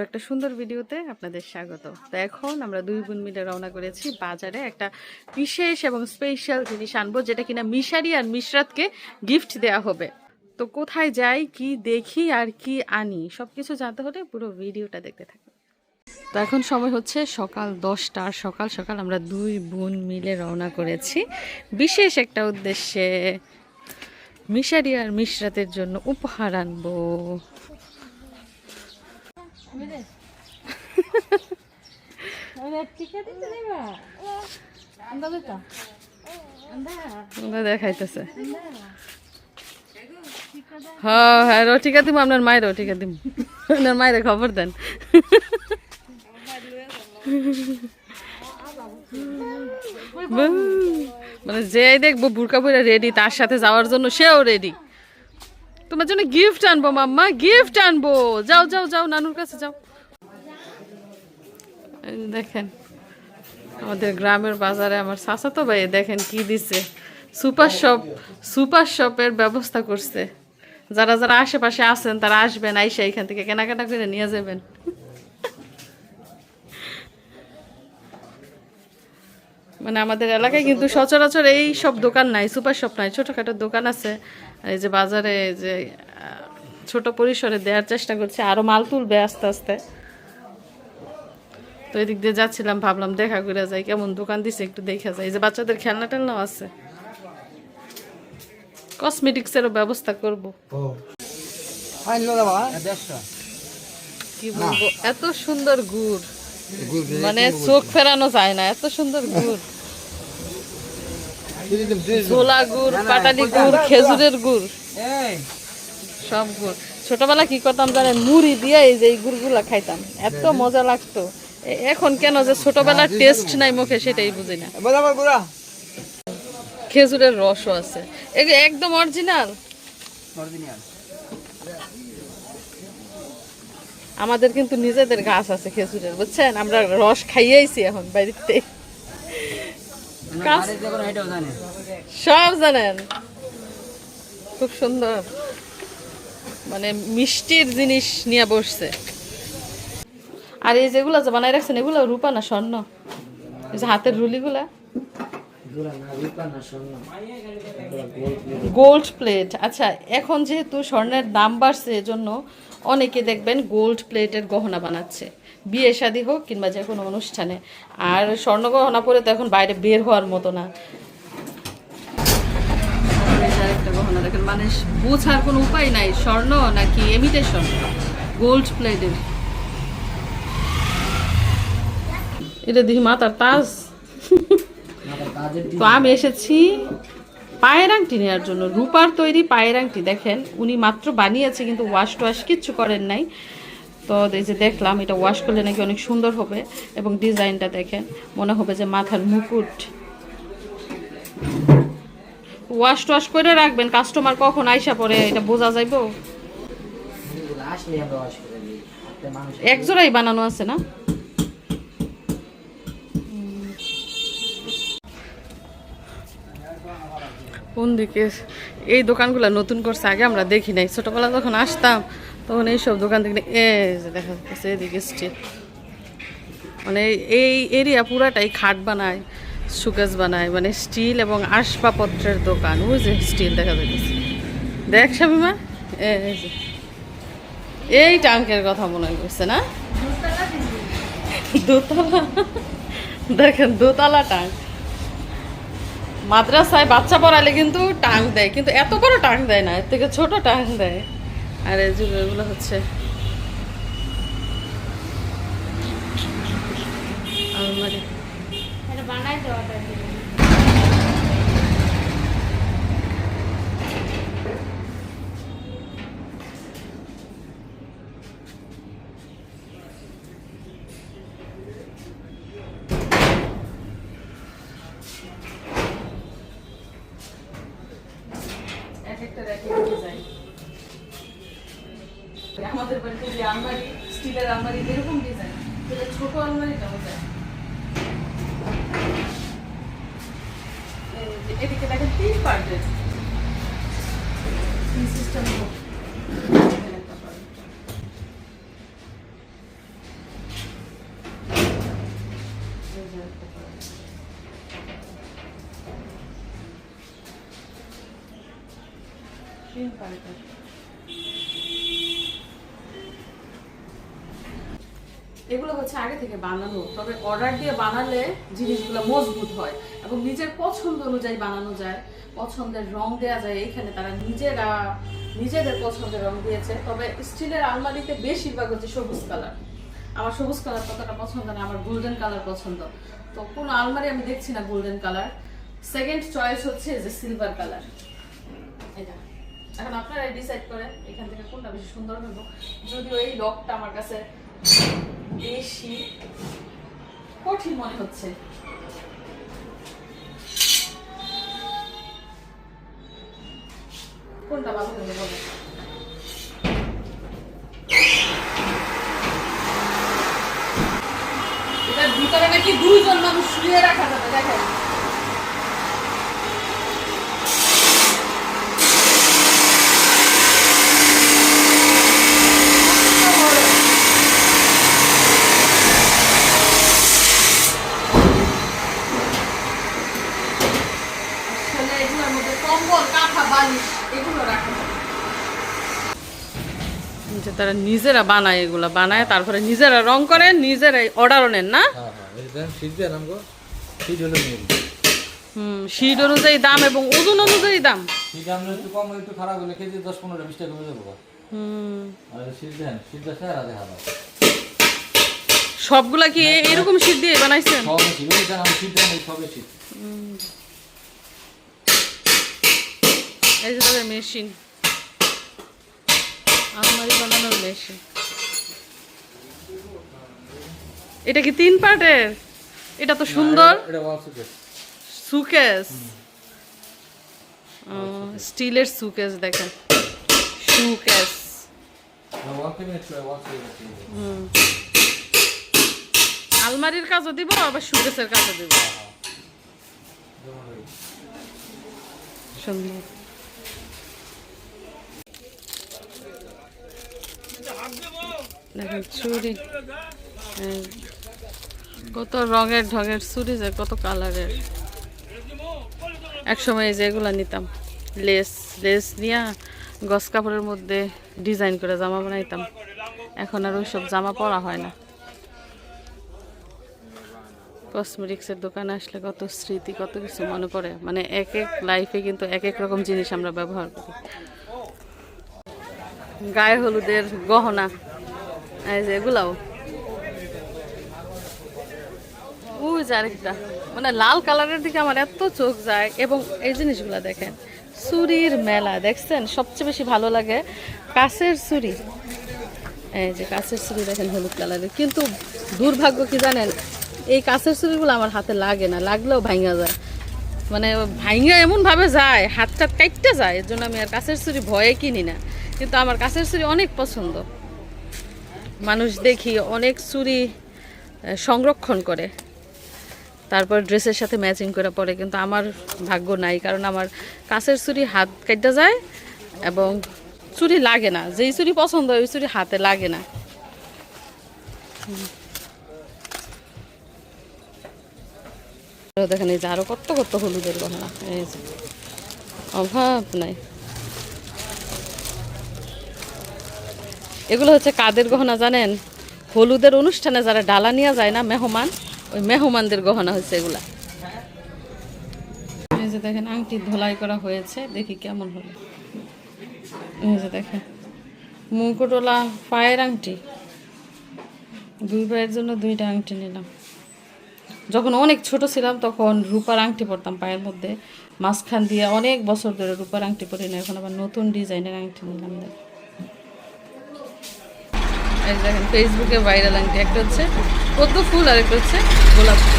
আর একটা সুন্দর ভিডিওতে আপনাদের স্বাগত। তো এখন আমরা দুই বোন মিলে রওনা করেছি বাজারে একটা বিশেষ এবং স্পেশাল জিনিস আনব, যেটা কিনা মিশারি আর মিশরাতকে গিফট দেয়া হবে। তো কোথায় যাই, কি দেখি আর কি আনি সব কিছু জানতে হলে পুরো ভিডিওটা দেখতে থাকুন। তো এখন সময় হচ্ছে সকাল দশটা, আর সকাল সকাল আমরা দুই বোন মিলে রওনা করেছি। বিশেষ একটা উদ্দেশ্যে মিশারি আর মিশরাতের জন্য উপহার আনব। দেখাইতেছে। হ্যাঁ হ্যাঁ রটিকা দিম আপনার মায়ের রটিকা দিম। আপনার মায়ের খবর দেন। মানে যে দেখব বুরকা বুড়া রেডি তার সাথে যাওয়ার জন্য সেও রেডি তোমার জন্য গিফট আনব, মাম্মা গিফট আনব। যাও যাও যাও, নানুর কাছে যাও। দেখেন, আমাদের গ্রামের বাজারে আমার তো ভাই, দেখেন কি দিছে। সুপার শপ, সুপার শপের ব্যবস্থা করছে। যারা যারা আশেপাশে আছেন, তারা আসবেন, আইসা এখান থেকে কেনাকাটা করে নিয়ে যাবেন। মানে আমাদের এলাকায় কিন্তু সচরাচর এই সব দোকান নাই, সুপার শপ নাই, ছোটোখাটো দোকান আছে। এই যে বাজারে যে ছোট পরিসরে দেওয়ার চেষ্টা করছে আরও মাল তুলবে আস্তে আস্তে। তো এদিক দিয়ে যাচ্ছিলাম ভাবলাম দেখা করে যাই কেমন দোকান দিছে একটু দেখা যায় এই যে বাচ্চাদের খেলনা টেলনাও আছে। কসমেটিক্সেরও ব্যবস্থা করব। কি বলব এত সুন্দর গুড়। মানে চোখ ফেরানো যায় না এত সুন্দর গুড়। ঝোলা গুড় পাটালি গুড় খেজুরের গুড়। সব গুড়। ছোটবেলা কি করতাম জানেন মুড়ি দিয়ে এই যে এই গুড়গুলা খাইতাম। এত মজা লাগতো। এখন কেন যে ছোটবেলার টেস্ট নাই মুখে সেটাই বুঝি না। খেজুরের রসও আছে। একদম অরিজিনাল আমাদের কিন্তু নিজেদের গাছ আছে খেজুরের বুঝছেন? আমরা রস খাইয়েছি এখন বাড়িতে। সব জানেন। খুব সুন্দর। মানে মিষ্টির জিনিস নিয়ে বসছে। আর এই যেগুলো যে বানাই রাখছেন, এগুলো রূপা না স্বর্ণ? যে হাতের রুলিগুলা? গোল্ড প্লেট আচ্ছা এখন যেহেতু স্বর্ণের দাম বাড়ছে, এজন্য অনেকে দেখবেন গোল্ড প্লেটের গহনা বানাচ্ছে। বিয়ে শাদী হোক কিংবা যে কোনো অনুষ্ঠানে। আর স্বর্ণ গহনা পরে তো এখন বাইরে বের হওয়ার মতো না। যে আরেকটা গহনা দেখেন মানে বোঝার কোনো উপায় নাই স্বর্ণ নাকি এমিটেশন গোল্ড প্লেটের এটা তাজ। তো আমি এসেছি পায়ের আংটি নেওয়ার জন্য। রূপার তৈরি পায়ের আংটি দেখেন উনি মাত্র বানিয়েছে কিন্তু ওয়াশ টোয়াশ কিচ্ছু করেন নাই। তো এই যে দেখলাম এটা ওয়াশ করলে নাকি অনেক সুন্দর হবে এবং ডিজাইনটা দেখেন মনে হবে যে মাথার মুকুট। ওয়াশ টোয়াশ করে রাখবেন কাস্টমার কখন আইসা পরে এটা বোঝা যাইব? এক জোড়াই বানানো আছে না? কোন দিকে? এই দোকানগুলো নতুন করছে আগে আমরা দেখি নাই। ছোটবেলা যখন আসতাম তখন এইসব দোকান থেকে এ যে দেখা যাচ্ছে এদিকে স্টিল মানে এই এরিয়া পুরাটাই খাট বানায় সুকেস বানায় মানে স্টিল এবং আসবাবপত্রের দোকান। ওই যে স্টিল দেখা যাচ্ছে দেখ যে। এই টাঙ্কের কথা মনে করছে না? দোতলা দেখেন দোতলা? টাঙ্ক মাদ্রাসায় বাচ্চা পড়ালে কিন্তু টাং দেয়, কিন্তু এত বড় টাং দেয় না, এর থেকে ছোট টাং দেয়। আর এই যে এগুলো হচ্ছে। আলমারি। এক একটা আমাদের বাড়িতে যে আলমারি, স্টিলের আলমারি, এরকম ডিজাইন সেটা ছোট আলমারিটাও যায়। এই যে এদিকে দেখেন তিন পার্টের। সিস্টেম এগুলো হচ্ছে আগে থেকে বানানো, তবে অর্ডার দিয়ে বানালে জিনিসগুলো মজবুত হয় এবং নিজের পছন্দ অনুযায়ী বানানো যায়। পছন্দের রং দেওয়া যায়, এখানে তারা নিজেরা, নিজেদের পছন্দের রং দিয়েছে, তবে স্টিলের আলমারিতে বেশিরভাগ হচ্ছে সবুজ কালার। আমার সবুজ কালার ততটা পছন্দ না, আমার গোল্ডেন কালার পছন্দ। তো কোনো আলমারি আমি দেখছি না গোল্ডেন কালার। সেকেন্ড চয়েস হচ্ছে যে সিলভার কালার এখন আপনারাই ডিসাইড করেন এখান থেকে কোনটা বেশি সুন্দর হবে যদিও এই লকটা আমার কাছে বেশি কঠিন মনে হচ্ছে। কোনটা ভালো হবে বলো এটার ভিতরে নাকি দুইজন মানুষ শুয়ে রাখা যাবে, দেখেন আসলে এগুলোর মধ্যে কম্বল কাঁথা বালিশ এগুলো রাখা। যে তারা নিজেরা বানায় এগুলো বানায় তারপরে নিজেরা রং করে নিজেরাই অর্ডারও নেন না? হ্যাঁ হ্যাঁ শীত হুম শীত অনুযায়ী দাম এবং ওজন অনুযায়ী দাম। শীত একটু কম একটু খারাপ হলে কেজি দশ পনেরো বিশ টাকা কমে যাব। হুম। আর শীত দেন শীত দেন সেরা দেখা দাও সবগুলা কি এরকম শীত দিয়ে বানাইছেন? সব শীত সবে শীত এই যে তাদের মেশিন আলমারি বানানোর মেশিন এটা কি তিন পার্টের এটা তো সুন্দর। সুকেস স্টিলের সুকেস দেখেন। সুকেস আলমারির কাজও দিব আবার সুকেসের কাজও দিব। সুন্দর। দেখেন চুড়ি। হ্যাঁ। কত রঙের ঢঙের চুরি যে, কত কালারের। একসময় এই যে এগুলা নিতাম। লেস লেস নিয়া গস কাপড়ের মধ্যে ডিজাইন করে জামা বানাইতাম। এখন আর ওইসব জামা পরা হয় না। কসমেটিক্সের দোকানে আসলে কত স্মৃতি, কত কিছু মনে পড়ে। মানে এক এক লাইফে কিন্তু এক এক রকম জিনিস আমরা ব্যবহার করি। গায়ে হলুদের গহনা। এই যে এগুলাও। ওই আরেকটা। মানে লাল কালারের দিকে আমার এত চোখ যায় এবং এই জিনিসগুলো দেখেন, চুরির মেলা, দেখছেন? সবচেয়ে বেশি ভালো লাগে কাছের চুরি। এই যে কাছের চুরি দেখেন হলুদ কালারের। কিন্তু দুর্ভাগ্য কি জানেন? এই কাছের চুরিগুলো আমার হাতে লাগে না, লাগলেও ভাঙা যায়। মানে ভাঙা এমনভাবে যায় হাত হাতটা কাটতে যায়, এর জন্য আমি আর কাছের চুরি ভয়ে কিনি না। কিন্তু আমার কাছের চুরি অনেক পছন্দ। মানুষ দেখি অনেক চুরি সংরক্ষণ করে। তারপর ড্রেসের সাথে ম্যাচিং করে পরে, কিন্তু আমার ভাগ্য নাই, কারণ আমার কাছের চুরি হাত কেটে যায় এবং চুরি লাগে না। যেই চুরি পছন্দ ওই চুরি হাতে লাগে না। দেখেন এই যে আরও কত কত হলুদের গহনা। অভাব নাই। এগুলো হচ্ছে কাদের গহনা জানেন? হলুদের অনুষ্ঠানে যারা ডালা নিয়ে যায় না, মেহমান, ওই মেহমানদের গহনা হচ্ছে এগুলা। দেখেন, আংটি ধোলাই করা হয়েছে, দেখি কেমন হলো। দেখেন, মুকুটওয়ালা পায়ের আংটি। দুই পায়ের জন্য দুইটা আংটি নিলাম। যখন অনেক ছোট ছিলাম, তখন রূপার আংটি পরতাম পায়ের মধ্যে। মাঝখান দিয়ে অনেক বছর ধরে রূপার আংটি পরি না এখন আবার নতুন ডিজাইনের আংটি নিলাম। দেখ দেখেন ফেসবুকে ভাইরাল আংটি, একটা হচ্ছে পদ্ম ফুল আর একটা হচ্ছে গোলাপ ফুল।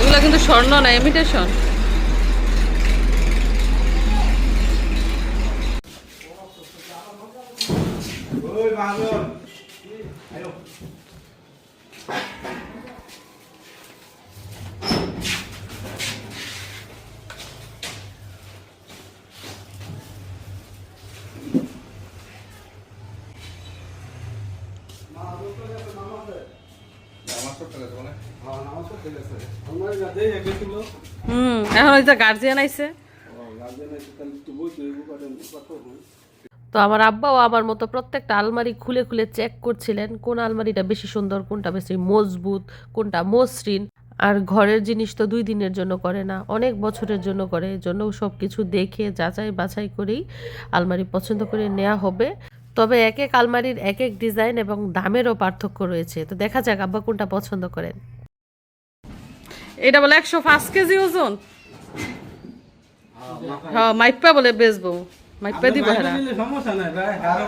এগুলো কিন্তু স্বর্ণ না ইমিটেশন ওই হুম এখন ওই যে গার্জিয়ান আইছে। তো আমার আব্বাও আমার মতো প্রত্যেকটা আলমারি খুলে খুলে চেক করছিলেন কোন আলমারিটা বেশি সুন্দর কোনটা বেশি মজবুত কোনটা মসৃণ। আর ঘরের জিনিস তো দুই দিনের জন্য করে না অনেক বছরের জন্য করে জন্য সব কিছু দেখে যাচাই বাছাই করেই আলমারি পছন্দ করে নেওয়া হবে। তবে এক এক আলমারির এক এক ডিজাইন এবং দামেরও পার্থক্য রয়েছে। তো দেখা যাক আব্বা কোনটা পছন্দ করেন। এটা বলে একশো পাঁচ কেজি ওজন। হ্যাঁ মাইপা বলে বেচবো। মাইপা দিব হেরা। সমস্যা নাই ভাই আরও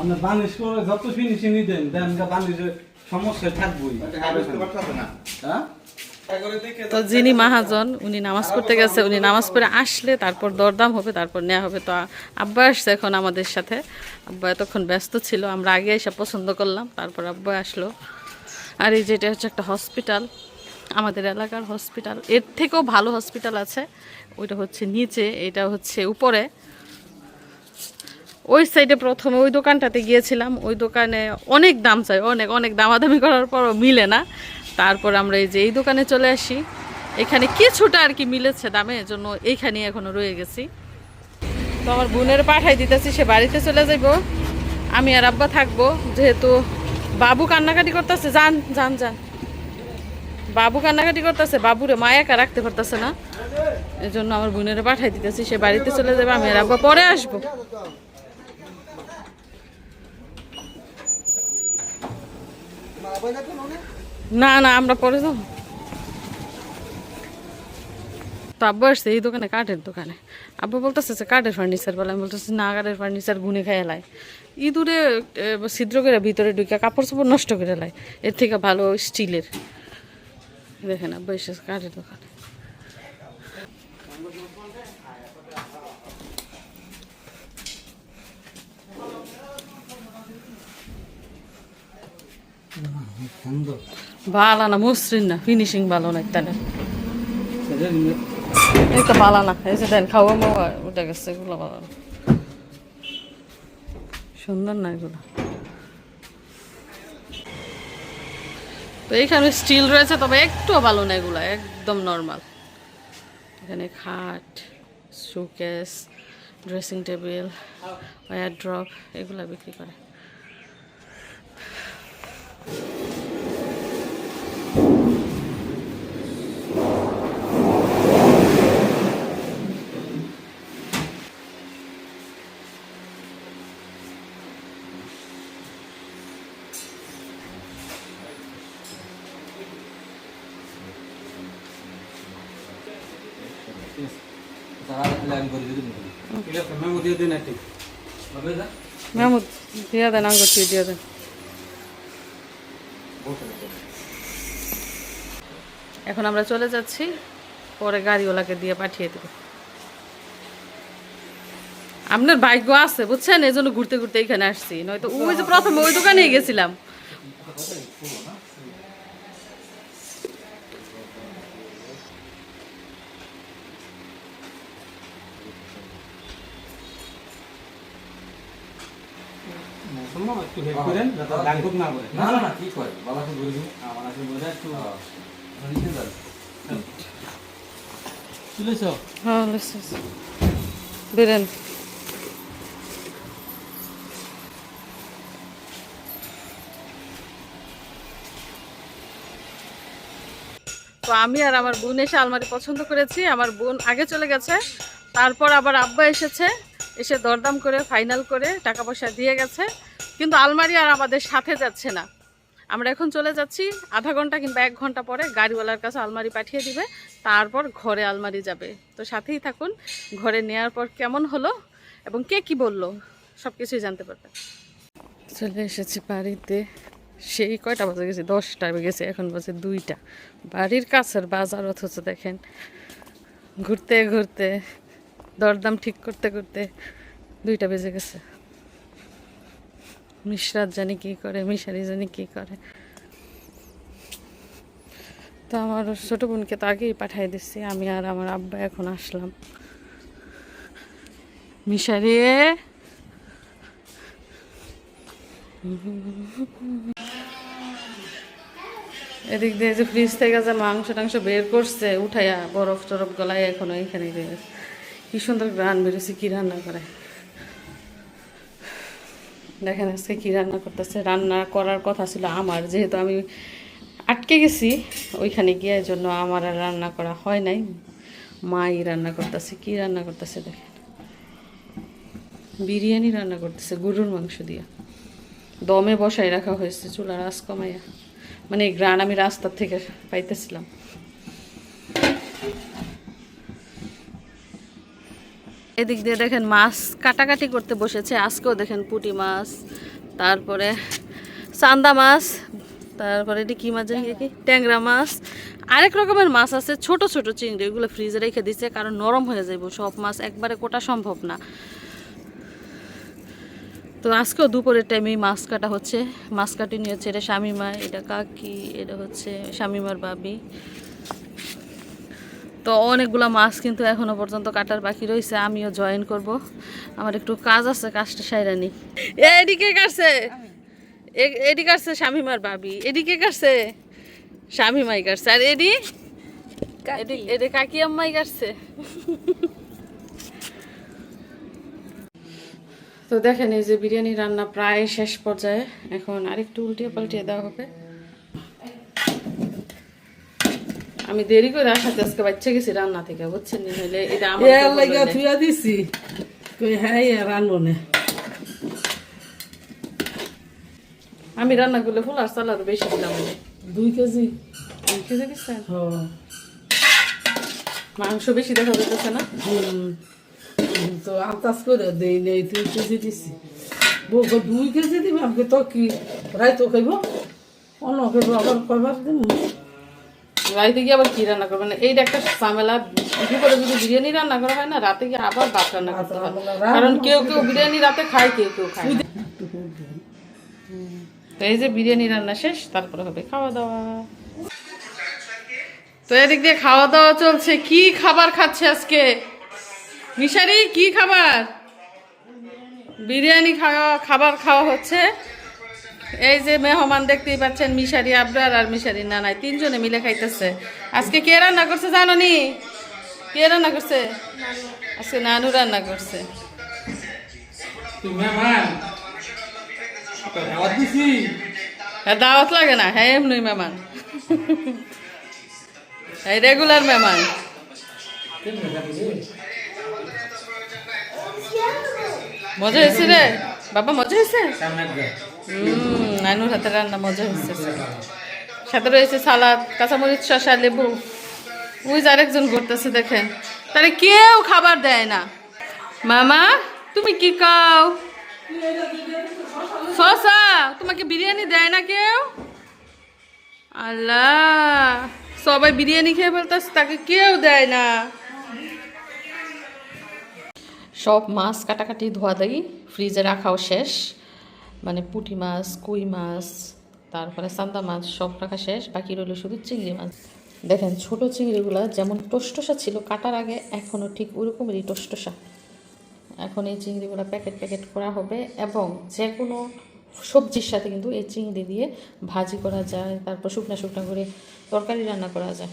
আমরা বানিশ করে যত ফিনিশিং দেন দেন বানিশের সমস্যা থাকবোই। হ্যাঁ? তো যিনি মাহাজন উনি নামাজ পড়তে গেছে উনি নামাজ পড়ে আসলে তারপর দরদাম হবে তারপর নেওয়া হবে। তো আব্বা আসছে এখন আমাদের সাথে। আব্বা এতক্ষণ ব্যস্ত ছিল আমরা আগে এসে পছন্দ করলাম তারপর আব্বা আসলো। আর এই যেটা হচ্ছে একটা হসপিটাল আমাদের এলাকার হসপিটাল এর থেকেও ভালো হসপিটাল আছে ওইটা হচ্ছে নিচে এটা হচ্ছে উপরে। ওই সাইডে প্রথমে ওই দোকানটাতে গিয়েছিলাম ওই দোকানে অনেক দাম চাই অনেক অনেক দামাদামি করার পরও মিলে না। তারপর আমরা এই যে এই দোকানে চলে আসি। এখানে কিছুটা আর কি মিলেছে দামে জন্য এইখানে এখনও রয়ে গেছি। তো আমার বোনের পাঠাই দিতেছি, সে বাড়িতে চলে যাইব। আমি আর আব্বা থাকব, যেহেতু বাবু কান্নাকাটি করতেছে। যান যান যান। বাবু কান্নাকাটি করতেছে, বাবুরে মা একা রাখতে পারতেছে না। এই জন্য আমার বোনের পাঠাই দিতেছি, সে বাড়িতে চলে যাবে, আমি আর আব্বা পরে আসব। আসব না না, আমরা পরে যাব। তো আব্বা আসছে এই দোকানে কাঠের দোকানে। আব্বা বলতেছে কাঠের ফার্নিচার বলে। আমি বলতেছি, না, কাঠের ফার্নিচার গুনে খাই লাই। ইঁদুরে ছিদ্র করে ভিতরে ঢুকে কাপড় চোপড় নষ্ট করে লাই। এর থেকে ভালো স্টিলের। দেখেন আব্বা এসেছে কাঠের দোকানে। সুন্দর। ভালো না মসৃণ না ফিনিশিং ভালো না তাহলে এই উঠে গেছে ভালো সুন্দর না এগুলো। তো স্টিল রয়েছে, তবে একটুও ভালো একদম নর্মাল এখানে খাট showcase dressing table wardrobe এগুলো বিক্রি করে তারা তাহলে আমি করে দিদি ঠিক আছে মেমো দিয়ে দিন একটু। না? মেহমুদ দিয়ে দেন আঙ্গুরটি দিয়ে দেন। এখন আমরা চলে যাচ্ছি পরে গাড়িওয়ালাকে দিয়ে পাঠিয়ে দেব। আপনার ভাগ্য আছে বুঝছেন? এই জন্য ঘুরতে ঘুরতে এখানে আসছি। নয়তো ওই যে প্রথমে ওই দোকানেই গেছিলাম। একটু হেল্প করেন যাতে না করে। না না না কি করে বাবা তো বলে দিব আমার আসলে বলে একটু নিচে যান তুলেছ হ্যাঁ। বেরেন। তো আমি আর আমার বোন এসে আলমারি পছন্দ করেছি। আমার বোন আগে চলে গেছে তারপর আবার আব্বা এসেছে। এসে দরদাম করে ফাইনাল করে টাকা পয়সা দিয়ে গেছে। কিন্তু আলমারি আর আমাদের সাথে যাচ্ছে না। আমরা এখন চলে যাচ্ছি আধা ঘণ্টা কিংবা এক ঘণ্টা পরে গাড়িওয়ালার কাছে আলমারি পাঠিয়ে দিবে, তারপর ঘরে আলমারি যাবে। তো সাথেই থাকুন, ঘরে নেওয়ার পর কেমন হলো এবং কে কি বলল সব কিছুই জানতে পারবেন। চলে এসেছি বাড়িতে, সেই কয়টা বাজে গেছে? দশটা গেছে, এখন বাজে দুইটা। বাড়ির কাছের বাজার অথচ দেখেন, ঘুরতে ঘুরতে, দরদাম ঠিক করতে করতে দুইটা বেজে গেছে। মিশরাত জানি কি করে, মিশারি জানি কি করে। তো আমার ছোটো বোনকে তো আগেই পাঠিয়ে দিচ্ছি আমি আর আমার আব্বা এখন আসলাম। মিশারি! এদিক দিয়ে যে ফ্রিজ থেকে যে মাংস টাংস বের করছে, উঠাইয়া বরফ টরফ গলায় এখন গেছে। কি সুন্দর গ্রান বেরোছে কি রান্না করে। দেখেন আজকে কি রান্না করতেছে। রান্না করার কথা ছিল আমার, যেহেতু আমি আটকে গেছি, ওইখানে গিয়ে জন্য আমার আর রান্না করা হয় নাই। মাই রান্না করতেছে, কি রান্না করতেছে দেখেন। বিরিয়ানি রান্না করতেছে, গরুর মাংস দিয়ে। দমে বসাই রাখা হয়েছে চুলার আঁচ কমাইয়া। মানে গ্রান আমি রাস্তার থেকে পাইতেছিলাম। এদিক দিয়ে দেখেন মাছ কাটাকাটি করতে বসেছে। আজকেও দেখেন পুঁটি মাছ, তারপরে চান্দা মাছ, তারপরে এটি কী মাছ জানি কি? ট্যাংরা মাছ। আরেক রকমের মাছ আছে, ছোট ছোট চিংড়ি ওগুলো ফ্রিজে রেখে দিচ্ছে কারণ নরম হয়ে যাইব সব মাছ, একবারে কোটা সম্ভব না। তো আজকেও দুপুরের টাইমেই মাছ কাটা হচ্ছে। মাছ কাটি নিয়েছে, এটা শামিমা, এটা কাকি, এটা হচ্ছে শামিমার বাবি তো অনেকগুলো মাছ কিন্তু এখনও পর্যন্ত কাটার বাকি রয়েছে আমিও জয়েন করব। আমার একটু কাজ আছে কাজটা সাইরানি এদিকে কাটছে? এডি কাটছে শামিমার বাবি। এদিকে কাটছে? শামিমাই কাটছে। আর এডি এডি এডি কাকি আম্মাই কাটছে। তো দেখেন এই যে বিরিয়ানি রান্না প্রায় শেষ পর্যায়ে। এখন আরেকটু উল্টিয়ে পাল্টিয়ে দেওয়া হবে। আমি দেরি করে আসাতে আজকে বাচ্চা গেছি রান্না থেকে বুঝছেন? নি হইলে এটা আমার এর লাগা থুয়া দিছি। কই হ্যাঁ আনব না। আমি রান্না করলে ফুল আর সালাদ বেশি দিলাম দুই কেজি। দুই কেজি দিচ্ছেন? মাংস বেশি দেখা যাচ্ছে না। তো আন্দাজ করে দেই নেই দুই কেজি দিছি। বউ দুই কেজি দিবি? আমাকে তো কি? রায় তো খাইব অন্য খাইব আবার কয়বার দিন রাইতে গিয়ে আবার কি রান্না করবেন এইটা একটা ঝামেলা দুপুরে যদি বিরিয়ানি রান্না করা হয় না রাতে গিয়ে আবার ভাত রান্না করতে হয়। কারণ কেউ কেউ বিরিয়ানি রাতে খায় কেউ কেউ খায় তো এই যে বিরিয়ানি রান্না শেষ তারপরে হবে খাওয়া দাওয়া। তো এদিক দিয়ে খাওয়া দাওয়া চলছে। কি খাবার খাচ্ছে আজকে? মিশারি কি খাবার? বিরিয়ানি খাওয়া খাবার খাওয়া হচ্ছে। এই যে মেহমান দেখতেই পাচ্ছেন মিশারি আবরার আর মিশারি নানাই তিনজনে মিলে খাইতেছে। আজকে কে রান্না করছে জানো নি? কে রান্না করছে? আজকে নানু রান্না করছে। হ্যাঁ দাওয়াত লাগে না হ্যাঁ এমনি মেহমান। এই রেগুলার মেহমান। মজা হয়েছে রে? বাবা মজা হয়েছে? হুম, নানুর হাতে রান্না মজা হয়েছে সাথে রয়েছে সালাদ, কাঁচামরিচ, শসা, লেবু। যে আরেকজন ঘুরতেছে, দেখেন। তাহলে কেউ খাবার দেয় না। মামা, তুমি কি খাও? শসা, তোমাকে বিরিয়ানি দেয় না কেউ? আল্লাহ, সবাই বিরিয়ানি খেয়ে ফেলতেছে, তাকে কেউ দেয় না। সব মাছ কাটাকাটি ধোয়া দেই ফ্রিজে রাখাও শেষ। মানে পুঁটি মাছ, কই মাছ, তারপরে সান্দা মাছ, সব রাখা শেষ। বাকি রইল শুধু চিংড়ি মাছ। দেখেন, ছোট চিংড়িগুলো যেমন টসটসা ছিল, কাটার আগে এখনও ঠিক ওরকমেরই টসটসা এখন এই চিংড়িগুলো প্যাকেট প্যাকেট করা হবে এবং যে কোনো সবজির সাথে কিন্তু এই চিংড়ি দিয়ে ভাজি করা যায়, তারপর শুকনা শুকনা করে তরকারি রান্না করা যায়।